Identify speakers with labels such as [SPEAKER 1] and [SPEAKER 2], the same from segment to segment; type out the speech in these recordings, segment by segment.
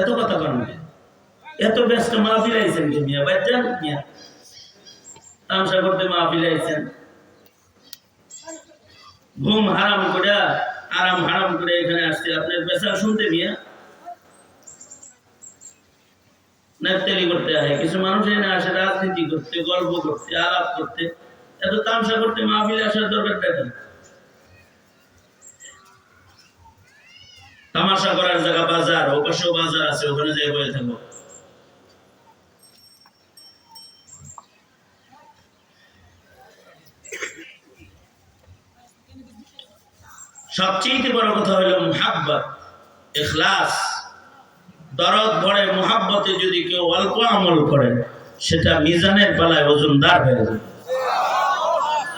[SPEAKER 1] এত কথা কারণ এত ব্যস্ত মাহফিল আইছেন মিয়া? ভাই যান মিয়া। তামসা করতে মাহফিল আইছেন ঘুম হারাম করে, আরাম হারাম করে এখানে আসছে। আপনার পেশা শুনতে মিয়া? নেতালি করতে হয় কিছু মানুষ এখানে আসে, রাজনীতি করতে, গল্প করতে, আলাপ করতে। এত তামসা করতে মাহফিলে আসার দরকারটা কি? তামাশা করার জায়গা বাজার, ওপাশেও বাজার আছে, ওখানে যাই বয়ে থাকব। সবচেয়ে বড় কথা হলো মুহাব্বত, ইখলাস। দরদ ভরে মুহাব্বতে যদি কেউ অল্প আমল করে, সেটা মিজানের পালায় ওজনদার হয়ে যাবে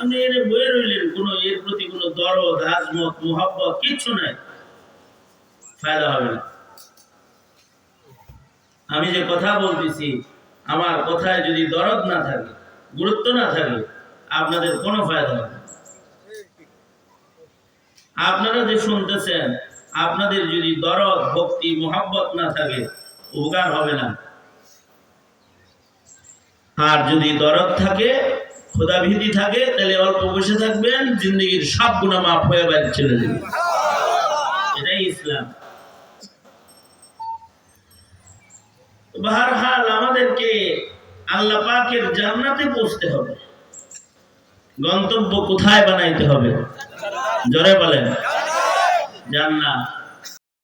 [SPEAKER 1] আপনি এর বয়ে রইলেন, কোনো এর প্রতি কোনো দরদ হাজমত মুহাব্বত, কিচ্ছু নাই। ফায়দা হবে না। আমি যে কথা বলতেছি, আমার কথায় যদি দরদ না থাকে, গুরুত্ব না থাকে, আপনাদের কোনো ফায়দা হবে আপনারা যে শুনতেছেন, আপনাদের যদি দরদ, ভক্তি, মোহাব্বত না থাকে, উপকার হবে না। আর যদি দরদ থাকে খোদাভীতি থাকে, তাহলে অল্প বসে থাকবেন, জিন্দগির সব গুণা মাফ হয়ে বাইরে চলে যাবে এটাই ইসলাম। বাহারহাল আমাদেরকে আল্লাহ পাকের জান্নাতে পৌঁছতে হবে। গন্তব্য কোথায় বানাইতে হবে? জোরে বলেন। জান্নাত।